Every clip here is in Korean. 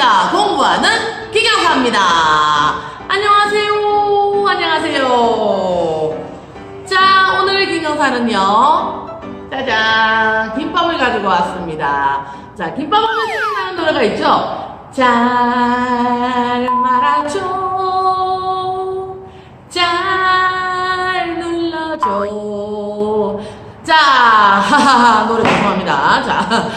반갑습니다. 공부하는 김경사입니다. 안녕하세요. 안녕하세요. 자, 오늘 김경사는요. 짜잔. 김밥을 가지고 왔습니다. 자, 김밥 하면 생각나는 노래가 있죠? 잘 말아줘. 잘 눌러줘. 자, 하하하, 노래 죄송합니다. 자,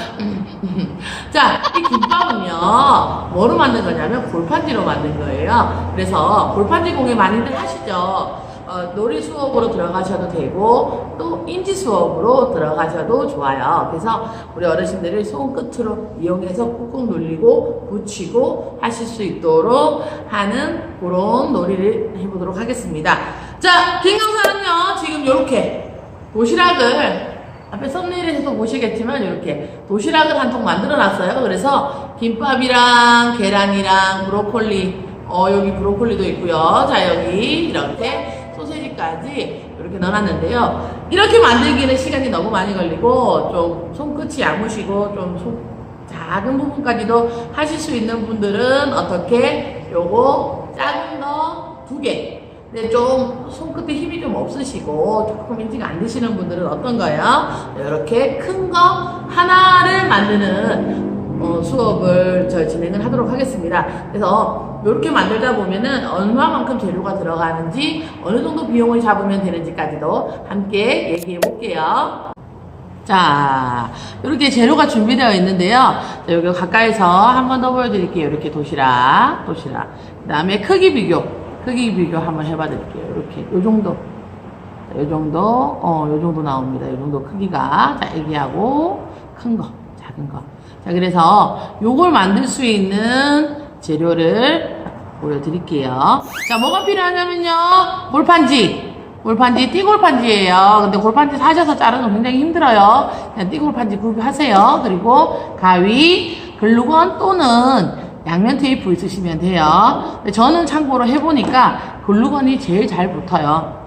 자, 이 김밥은요, 뭐로 만든 거냐면 골판지로 만든 거예요. 그래서 골판지 공예 많이들 하시죠? 어, 놀이 수업으로 들어가셔도 되고, 또 인지 수업으로 들어가셔도 좋아요. 그래서 우리 어르신들이 손끝으로 이용해서 꾹꾹 눌리고 붙이고 하실 수 있도록 하는 그런 놀이를 해보도록 하겠습니다. 자, 김경사는요, 지금 이렇게 도시락을 앞에 썸네일에서도 보시겠지만 이렇게 도시락을 한 통 만들어 놨어요. 그래서 김밥이랑 계란이랑 브로콜리, 어, 여기 브로콜리도 있고요. 자, 여기 이렇게 소세지까지 이렇게 넣어놨는데요. 이렇게 만들기는 시간이 너무 많이 걸리고 좀 손끝이 야무시고 좀 손- 작은 부분까지도 하실 수 있는 분들은 어떻게 요거 작은 거 두 개. 근데 좀 손끝에 힘이 좀 없으시고 조금 인지가 안 되시는 분들은 어떤 거예요? 이렇게 큰 거 하나를 만드는 어, 수업을 저 진행을 하도록 하겠습니다. 그래서 이렇게 만들다 보면은 얼마만큼 재료가 들어가는지 어느 정도 비용을 잡으면 되는지까지도 함께 얘기해 볼게요. 자, 이렇게 재료가 준비되어 있는데요. 자, 여기 가까이서 한 번 더 보여드릴게요. 이렇게 도시락, 도시락. 그 다음에 크기 비교, 크기 비교 한번 해봐 드릴게요. 이렇게, 요 정도. 자, 요 정도, 어, 요 정도 나옵니다. 요 정도 크기가. 자, 애기하고 큰 거, 작은 거. 자, 그래서 요걸 만들 수 있는 재료를 보여드릴게요. 자, 뭐가 필요하냐면요. 골판지. 골판지, 띠골판지예요. 근데 골판지 사셔서 자르는 거 굉장히 힘들어요. 그냥 띠골판지 구입하세요. 그리고 가위, 글루건 또는 양면 테이프 있으시면 돼요. 저는 참고로 해보니까 글루건이 제일 잘 붙어요.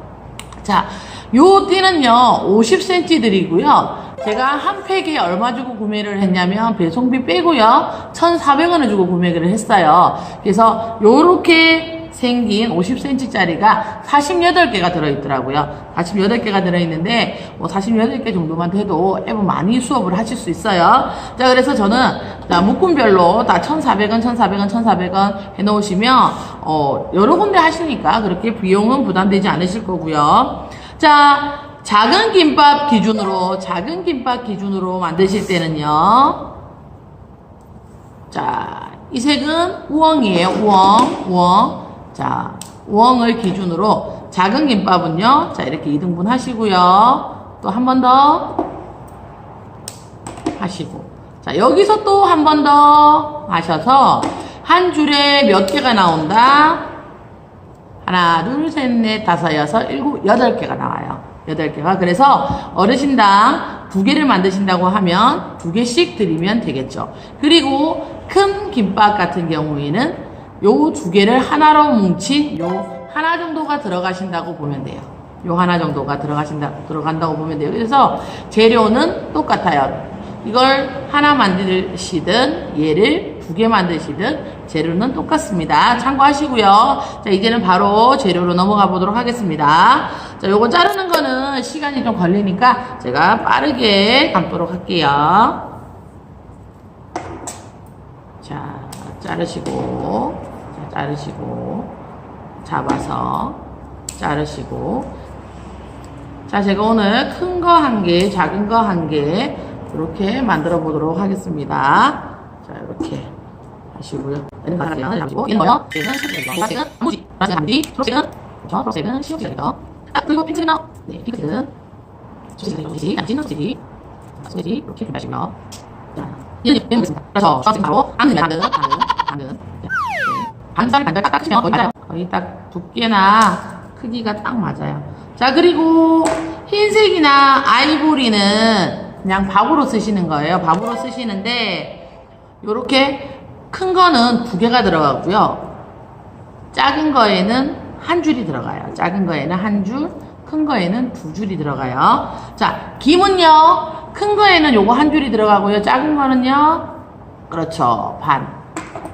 자, 요 띠는요, 50cm 들이고요. 제가 한 팩에 얼마 주고 구매를 했냐면, 배송비 빼고요, 1,400원을 주고 구매를 했어요. 그래서 요렇게 생긴 50cm짜리가 48개가 들어있더라고요. 48개가 들어있는데, 뭐 48개 정도만 돼도 앱은 많이 수업을 하실 수 있어요. 자, 그래서 저는, 자, 묶음별로 다 1,400원, 1,400원, 1,400원 해놓으시면, 어, 여러 군데 하시니까 그렇게 비용은 부담되지 않으실 거고요. 자, 작은 김밥 기준으로, 작은 김밥 기준으로 만드실 때는요. 자, 이 색은 우엉이에요. 우엉, 우엉. 자, 우엉을 기준으로 작은 김밥은요. 자, 이렇게 2등분 하시고요. 또 한 번 더 하시고. 자, 여기서 또 한 번 더 하셔서 한 줄에 몇 개가 나온다? 하나, 둘, 셋, 넷, 다섯, 여섯, 일곱, 여덟 개가 나와요. 여덟 개가. 그래서 어르신당 두 개를 만드신다고 하면 두 개씩 드리면 되겠죠. 그리고 큰 김밥 같은 경우에는 요 두 개를 하나로 뭉친 요 하나 정도가 들어가신다고 보면 돼요. 요 하나 정도가 들어가신다, 들어간다고 보면 돼요. 그래서 재료는 똑같아요. 이걸 하나 만드시든 얘를 두 개 만드시든 재료는 똑같습니다. 참고하시고요. 자, 이제는 바로 재료로 넘어가 보도록 하겠습니다. 자, 요거 자르는 거는 시간이 좀 걸리니까 제가 빠르게 감도록 할게요. 자, 자르시고, 자, 자르시고, 잡아서, 자르시고. 자, 제가 오늘 큰 거 한 개, 작은 거 한 개, 이렇게 만들어 보도록 하겠습니다. 자, 이렇게 하시고요. 얘는 가라지를 잡으시고, 얘는 뭐요? 얘는 시금치죠. 보라색은 단무지, 보라색은 단무지, 초록색은, 그렇죠? 초록색은 시금치죠. 아, 그리고 핑크색은, 어? 네, 핑크색은 소시지, 소시지, 양진 소시지, 소시지, 이렇게 준비하시고요. 자, 얘는 보겠습니다. 그래서 주황색 바로. 당근, 당근, 네. 반살 반살 딱 닦으시면 거의 맞아요. 거의 딱 두께나 크기가 딱 맞아요. 자, 그리고 흰색이나 아이보리는 그냥 밥으로 쓰시는 거예요. 밥으로 쓰시는데 요렇게 큰 거는 두 개가 들어가고요. 작은 거에는 한 줄이 들어가요. 작은 거에는 한 줄, 큰 거에는 두 줄이 들어가요. 자, 김은요. 큰 거에는 요거 한 줄이 들어가고요. 작은 거는요. 그렇죠. 반.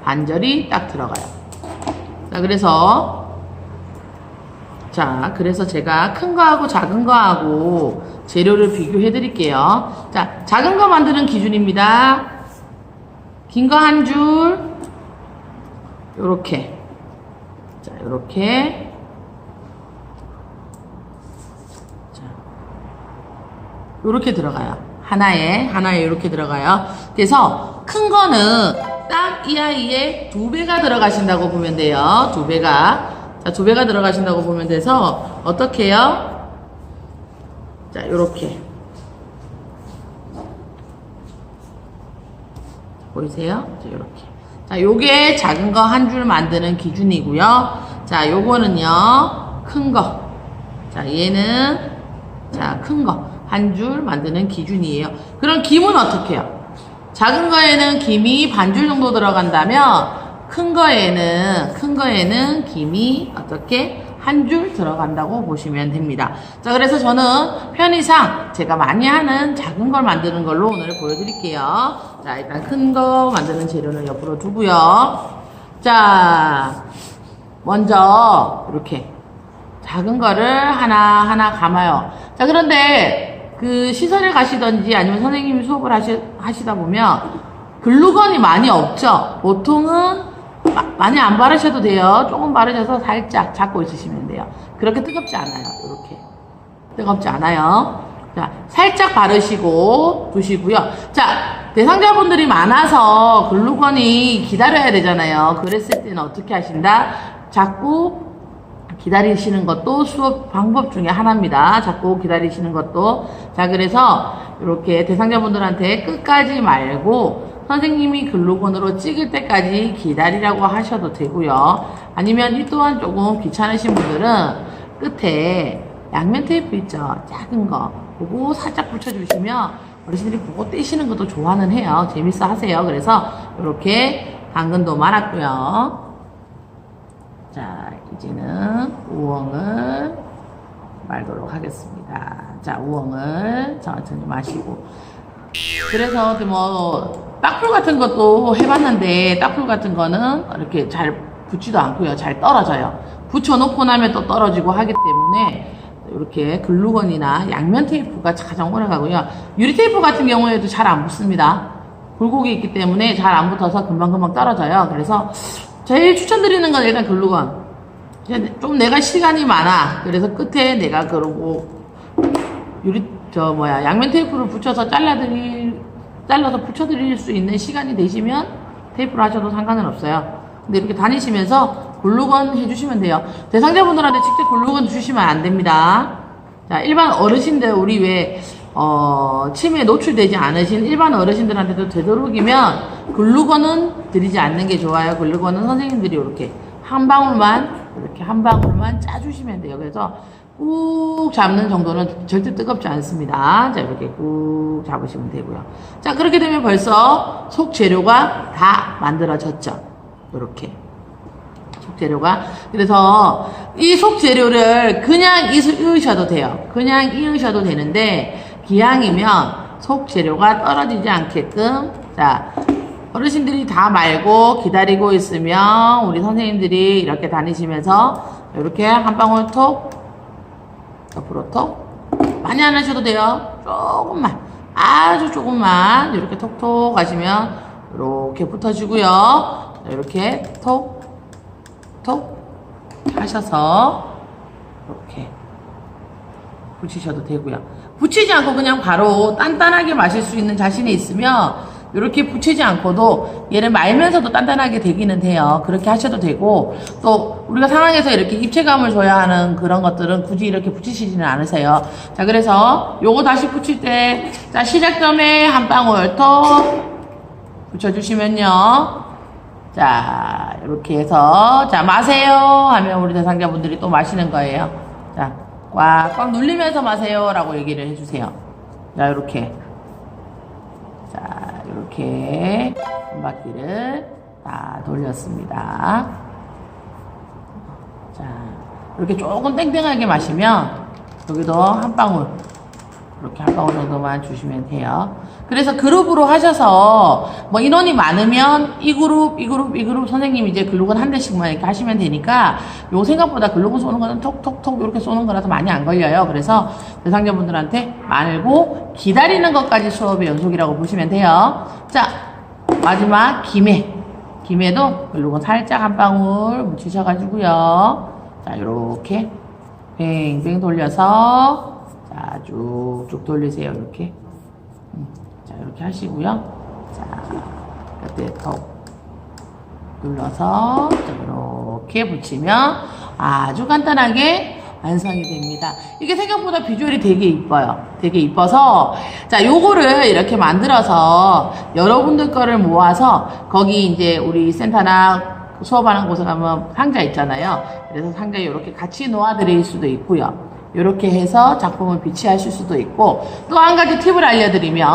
반절이 딱 들어가요. 자, 그래서 자, 그래서 제가 큰 거하고 작은 거하고 재료를 비교해 드릴게요. 자, 작은 거 만드는 기준입니다. 긴 거 한 줄, 요렇게. 자, 요렇게. 자, 요렇게 들어가요. 하나에, 하나에 요렇게 들어가요. 그래서 큰 거는 딱 이 아이의 두 배가 들어가신다고 보면 돼요. 두 배가. 자, 두 배가 들어가신다고 보면 돼서 어떻게 해요? 자, 요렇게. 보이세요? 자, 요렇게. 자, 요게 작은 거 한 줄 만드는 기준이고요. 자, 요거는요, 큰 거. 자, 얘는, 자, 큰 거. 한 줄 만드는 기준이에요. 그럼 김은 어떻게 해요? 작은 거에는 김이 반줄 정도 들어간다면, 큰 거에는, 큰 거에는 김이 어떻게? 한 줄 들어간다고 보시면 됩니다. 자, 그래서 저는 편의상 제가 많이 하는 작은 걸 만드는 걸로 오늘 보여드릴게요. 자, 일단 큰 거 만드는 재료는 옆으로 두고요. 자, 먼저 이렇게 작은 거를 하나하나 감아요. 자, 그런데 그 시설에 가시던지 아니면 선생님이 수업을 하시, 하시다 보면 글루건이 많이 없죠? 보통은 마- 많이 안 바르셔도 돼요. 조금 바르셔서 살짝 잡고 있으시면 돼요. 그렇게 뜨겁지 않아요. 이렇게. 뜨겁지 않아요. 자, 살짝 바르시고 두시고요. 자, 대상자분들이 많아서 글루건이 기다려야 되잖아요. 그랬을 때는 어떻게 하신다? 자꾸 기다리시는 것도 수업 방법 중에 하나입니다. 자꾸 기다리시는 것도. 자, 그래서 이렇게 대상자분들한테 끝까지 말고 선생님이 글루건으로 찍을 때까지 기다리라고 하셔도 되고요. 아니면 이 또한 조금 귀찮으신 분들은 끝에 양면 테이프 있죠? 작은 거. 그거 살짝 붙여주시면 어르신들이 그거 떼시는 것도 좋아는 해요. 재밌어 하세요. 그래서 이렇게 당근도 말았고요. 자, 이제는 우엉을 말도록 하겠습니다. 자, 우엉을 천천히 마시고. 그래서 그뭐 딱풀 같은 것도 해봤는데 딱풀 같은 거는 이렇게 잘 붙지도 않고요. 잘 떨어져요. 붙여놓고 나면 또 떨어지고 하기 때문에 이렇게 글루건이나 양면 테이프가 가장 오래 가고요. 유리 테이프 같은 경우에도 잘 안 붙습니다. 굴곡이 있기 때문에 잘 안 붙어서 금방금방 떨어져요. 그래서 제일 추천드리는 건 일단 글루건. 좀 내가 시간이 많아. 그래서 끝에 내가 그러고 유리 저 뭐야 양면 테이프를 붙여서 잘라드릴 잘라서 붙여드릴 수 있는 시간이 되시면 테이프를 하셔도 상관은 없어요. 근데 이렇게 다니시면서 글루건 해주시면 돼요. 대상자분들한테 직접 글루건 주시면 안 됩니다. 자 일반 어르신들 우리 왜 어, 침에 노출되지 않으신 일반 어르신들한테도 되도록이면 글루건은 드리지 않는 게 좋아요. 글루건은 선생님들이 이렇게 한 방울만 이렇게 한 방울만 짜주시면 돼요. 그래서 꾹 잡는 정도는 절대 뜨겁지 않습니다. 자, 이렇게 꾹 잡으시면 되고요. 자, 그렇게 되면 벌써 속 재료가 다 만들어졌죠. 이렇게. 속 재료가. 그래서 이 속 재료를 그냥 이으- 이으셔도 돼요. 그냥 이으셔도 되는데, 기왕이면 속 재료가 떨어지지 않게끔, 자, 어르신들이 다 말고 기다리고 있으면 우리 선생님들이 이렇게 다니시면서 이렇게 한 방울 톡 옆으로 톡 많이 안 하셔도 돼요. 조금만 아주 조금만 이렇게 톡톡 하시면 이렇게 붙어주고요. 이렇게 톡톡 하셔서 이렇게 붙이셔도 되고요. 붙이지 않고 그냥 바로 단단하게 마실 수 있는 자신이 있으면 이렇게 붙이지 않고도 얘를 말면서도 단단하게 되기는 돼요. 그렇게 하셔도 되고 또 우리가 상황에서 이렇게 입체감을 줘야 하는 그런 것들은 굳이 이렇게 붙이시지는 않으세요. 자 그래서 요거 다시 붙일 때 자 시작점에 한 방울 톡 붙여주시면요. 자, 이렇게 해서, 자, 마세요. 하면 우리 대상자분들이 또 마시는 거예요. 자, 꽉꽉 눌리면서 마세요. 라고 얘기를 해주세요. 자, 이렇게. 자, 이렇게 한 바퀴를 다 돌렸습니다. 자, 이렇게 조금 땡땡하게 마시면 여기도 한 방울 이렇게 한 방울 정도만 주시면 돼요. 그래서 그룹으로 하셔서 뭐 인원이 많으면 이 그룹, 이 그룹, 이 그룹 선생님 이제 글루건 한 대씩만 이렇게 하시면 되니까 요 생각보다 글루건 쏘는 거는 톡톡톡 이렇게 쏘는 거라서 많이 안 걸려요. 그래서 대상자분들한테 말고 기다리는 것까지 수업의 연속이라고 보시면 돼요. 자, 마지막 김해. 김해도 글루건 살짝 한 방울 묻히셔가지고요. 자, 요렇게 뱅뱅 돌려서 자, 쭉쭉 돌리세요. 이렇게. 이렇게 하시고요. 자, 이때 더 눌러서 자, 이렇게 붙이면 아주 간단하게 완성이 됩니다. 이게 생각보다 비주얼이 되게 이뻐요. 되게 이뻐서 자, 요거를 이렇게 만들어서 여러분들 거를 모아서 거기 이제 우리 센터나 수업하는 곳에 가면 상자 있잖아요. 그래서 상자에 이렇게 같이 놓아드릴 수도 있고요. 이렇게 해서 작품을 비치하실 수도 있고 또 한 가지 팁을 알려드리면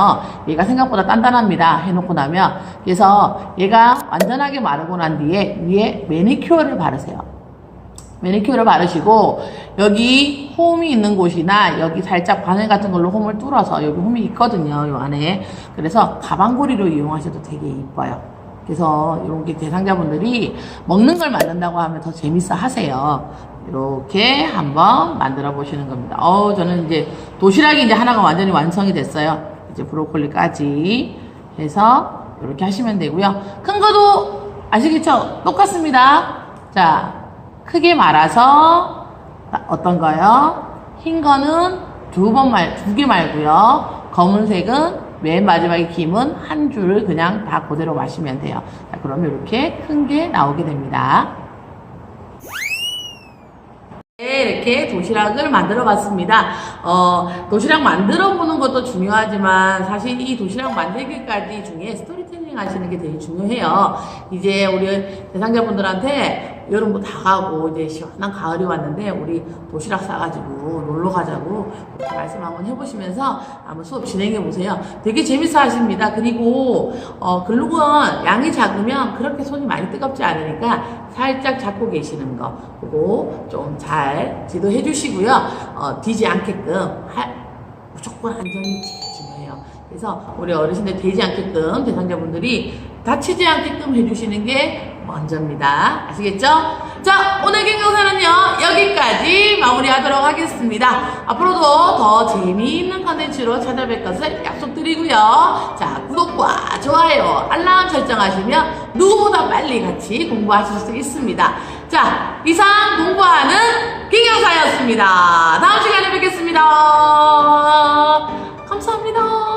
얘가 생각보다 단단합니다. 해놓고 나면. 그래서 얘가 완전하게 마르고 난 뒤에 위에 매니큐어를 바르세요. 매니큐어를 바르시고 여기 홈이 있는 곳이나 여기 살짝 바늘 같은 걸로 홈을 뚫어서 여기 홈이 있거든요 요 안에. 그래서 가방고리로 이용하셔도 되게 이뻐요. 그래서 이런 게 대상자분들이 먹는 걸 만든다고 하면 더 재밌어 하세요. 이렇게 한번 만들어 보시는 겁니다. 어, 저는 이제 도시락이 이제 하나가 완전히 완성이 됐어요. 이제 브로콜리까지 해서 이렇게 하시면 되고요. 큰 거도 아시겠죠? 똑같습니다. 자, 크게 말아서 어떤 거요? 흰 거는 두 번 말, 두 개 말고요. 검은색은 맨 마지막에 김은 한 줄을 그냥 다 그대로 마시면 돼요. 자, 그러면 이렇게 큰 게 나오게 됩니다. 네, 이렇게 도시락을 만들어 봤습니다. 어, 도시락 만들어 보는 것도 중요하지만 사실 이 도시락 만들기까지 중에 스토리텔링 하시는 게 되게 중요해요. 이제 우리 대상자분들한테 여름 뭐다 가고 이제 시원한 가을이 왔는데 우리 도시락 싸가지고 놀러 가자고 말씀 한번 해보시면서 한번 수업 진행해 보세요. 되게 재밌어 하십니다. 그리고 어, 글루건 양이 작으면 그렇게 손이 많이 뜨겁지 않으니까 살짝 잡고 계시는 거 그거 좀 잘 지도해 주시고요. 어, 뒤지 않게끔 할, 무조건 안전이 중요해요. 그래서 우리 어르신들 되지 않게끔 대상자분들이 다치지 않게끔 해주시는 게 먼저입니다. 아시겠죠? 자, 오늘 경영사는요, 여기까지 마무리하도록 하겠습니다. 앞으로도 더 재미있는 컨텐츠로 찾아뵐 것을 약속드리고요. 자, 구독과 좋아요, 알람 설정하시면 누구보다 빨리 같이 공부하실 수 있습니다. 자, 이상 공부하는 김경사였습니다. 다음 시간에 뵙겠습니다. 감사합니다.